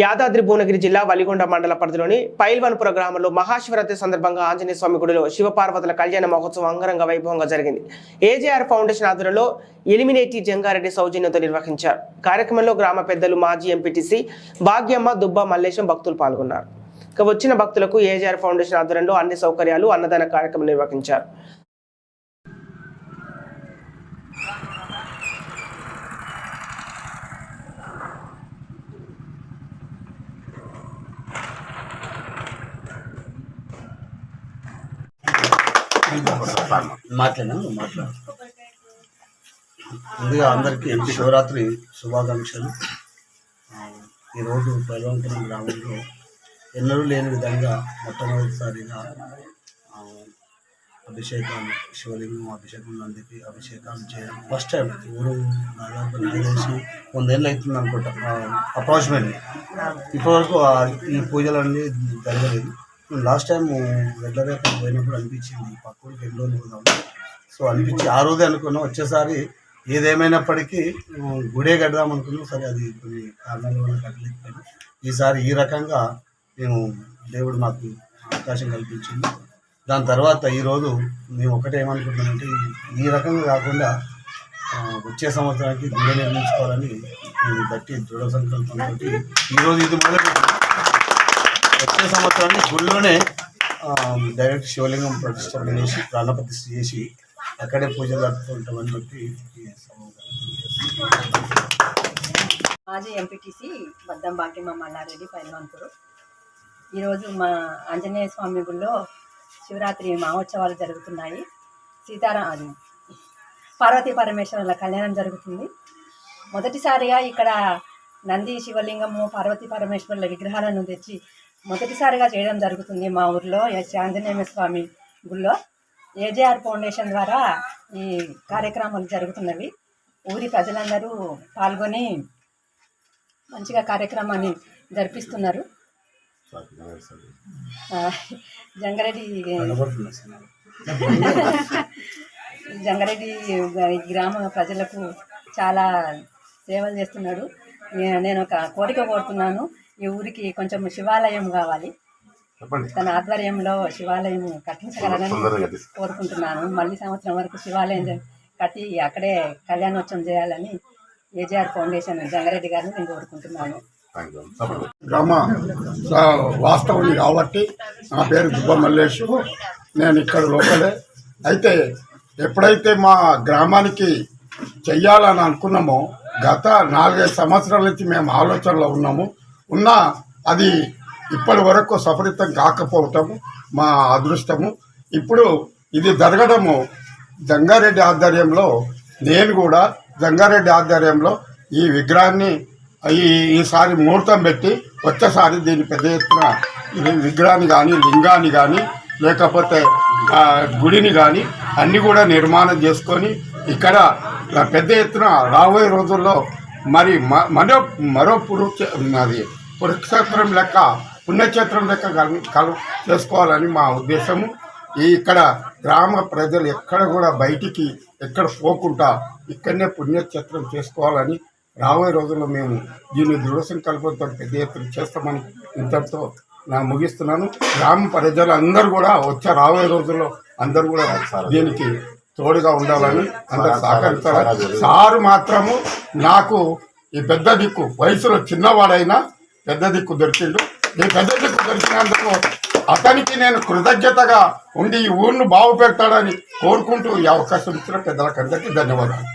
యాదాద్రి భువనగిరి జిల్లా వలిగొండ మండల పరిధిలోని పైల్వన్పుర గ్రామంలో మహాశివరాత్రి సందర్భంగా ఆంజనేయ స్వామి గుడిలో శివపార్వతుల కళ్యాణ మహోత్సవం అంగరంగ వైభవంగా జరిగింది. ఏజేఆర్ ఫౌండేషన్ ఆధ్వర్యంలో ఎలిమినేటి జంగారెడ్డి సౌజన్యంతో నిర్వహించారు. కార్యక్రమంలో గ్రామ పెద్దలు మాజీ ఎంపీటీసీ భాగ్యమ్మ దుబ్బ మల్లేశం భక్తులు పాల్గొన్నారు. ఇక వచ్చిన భక్తులకు ఏజేఆర్ ఫౌండేషన్ ఆధ్వర్యంలో అన్ని సౌకర్యాలు అన్నదాన కార్యక్రమం నిర్వహించారు. మాట్లాడినా? మాట్లాడు. ముందుగా అందరికీ శివరాత్రి శుభాకాంక్షలు. ఈరోజు బలవంతరం గ్రామంలో ఎన్నడూ లేని విధంగా మొట్టమొదటిసారిగా ఆ, అభిషేకాలు శివలింగం అభిషేకం నందికి అభిషేకాలు చేయడం. ఫస్ట్ టైం ఊరు దాదాపు నాకు తెలిసి వందేళ్ళు అవుతుంది అనుకుంటా అప్రాక్సిమేట్లీ ఇప్పటివరకు ఈ పూజలన్నీ జరగలేదు. లాస్ట్ టైం రెగ్యులర్గా పోయినప్పుడు అనిపించింది పక్కకి పక్క ఊరికి ఎన్ని రోజులు పోదాం సో అనిపించి ఆ రోజే అనుకున్నాం. వచ్చేసారి ఏదేమైనప్పటికీ గుడే కడదాం అనుకున్నాం. సరే అది కొన్ని కారణాల వల్ల ఈసారి ఈ రకంగా మేము దేవుడు మాకు అవకాశం కల్పించింది. దాని తర్వాత ఈరోజు మేము ఒకటే ఏమనుకుంటున్నామంటే ఈ- ఈ రకంగా కాకుండా వచ్చే సంవత్సరానికి గుడి నిర్మించుకోవాలని మేము గట్టి దృఢ సంకల్పంతో ఈరోజు ఇది మొదలు వచ్చే సంవత్సరాన్ని గుళ్ళోనే డైరెక్ట్ శివలింగం ప్రతిష్టాపన చేసి ప్రాణప్రతిష్ఠ చేసి అక్కడే పూజలు జరుపుకుంటామని చెప్పి మాజీ ఎంపీటీసీ బద్దం బాకిమ్మ మల్లారెడ్డి పైల్వాన్పురు. ఈరోజు మా ఆంజనేయ స్వామి గుళ్ళో శివరాత్రి మహోత్సవాలు జరుగుతున్నాయి. సీతారా పార్వతీ పరమేశ్వరుల కళ్యాణం జరుగుతుంది. మొదటిసారిగా ఇక్కడ నంది శివలింగము పార్వతీ పరమేశ్వరుల విగ్రహాలను తెచ్చి మొదటిసారిగా చేయడం జరుగుతుంది మా ఊర్లో ఎస్. ఆంజనేయ స్వామి గుళ్ళో. ఏజేఆర్ ఫౌండేషన్ ద్వారా ఈ కార్యక్రమాలు జరుగుతున్నవి. ఊరి ప్రజలందరూ పాల్గొని మంచిగా కార్యక్రమాన్ని జరిపిస్తున్నారు. జంగారెడ్డి జంగారెడ్డి గ్రామ ప్రజలకు చాలా సేవలు చేస్తున్నాడు. నేను ఒక కోరిక కోరుతున్నాను. ఈ ఊరికి కొంచెం శివాలయం కావాలి. తన ఆధ్వర్యంలో శివాలయం కట్టించగలరని కోరుకుంటున్నాను. మళ్ళీ సంవత్సరం వరకు శివాలయం కట్టి అక్కడే కళ్యాణోత్సవం చేయాలని ఏజేఆర్ ఫౌండేషన్ జంగారెడ్డి గారిని నేను కోరుకుంటున్నాను. గ్రామ వాస్తవుని కాబట్టి నా పేరు దుబ్బ మల్లేష్. నేను ఇక్కడ లోకలే. అయితే ఎప్పుడైతే మా గ్రామానికి చెయ్యాలని అనుకున్నామో గత నాలుగైదు సంవత్సరాల నుంచి మేము ఆలోచనలో ఉన్నాము. ఉన్నా అది ఇప్పటి వరకు సఫలితం కాకపోవటము మా అదృష్టము. ఇప్పుడు ఇది జరగడము. జంగారెడ్డి ఆధ్వర్యంలో నేను కూడా జంగారెడ్డి ఆధ్వర్యంలో ఈ విగ్రహాన్ని ఈ ఈసారి ముహూర్తం పెట్టి వచ్చేసారి దీన్ని పెద్ద ఎత్తున విగ్రహాన్ని కానీ లింగాన్ని కానీ లేకపోతే గుడిని కానీ అన్నీ కూడా నిర్మాణం చేసుకొని ఇక్కడ పెద్ద ఎత్తున రాబోయే రోజుల్లో మరి మ- మరో మరో పురుక్ష అది పురుక్షేత్రం లెక్క పుణ్యక్షేత్రం లెక్క కల చేసుకోవాలని మా ఉద్దేశము. ఈ ఇక్కడ గ్రామ ప్రజలు ఎక్కడ కూడా బయటికి ఎక్కడ పోకుండా ఇక్కడనే పుణ్యక్షేత్రం చేసుకోవాలని రాబోయే రోజుల్లో మేము దీన్ని దృఢ సంకల్పంతో పెద్ద ఎత్తున చేస్తామని ఇంతటితో నా ముగిస్తున్నాను. గ్రామ ప్రజలు అందరూ కూడా వచ్చే రాబోయే రోజుల్లో అందరూ కూడా దీనికి తోడుగా ఉండాలని అందరూ సహకరిస్తారు సారు మాత్రము నాకు ఈ పెద్ద దిక్కు వయసులో చిన్నవాడైనా పెద్ద దిక్కు దొరికిండు. ఈ పెద్ద దిక్కు దొరికినందుకు అతనికి నేను కృతజ్ఞతగా ఉండి ఈ ఊరిని బాగు పెడతాడని కోరుకుంటూ ఈ అవకాశం ఇచ్చిన పెద్దలకందరికీ ధన్యవాదాలు.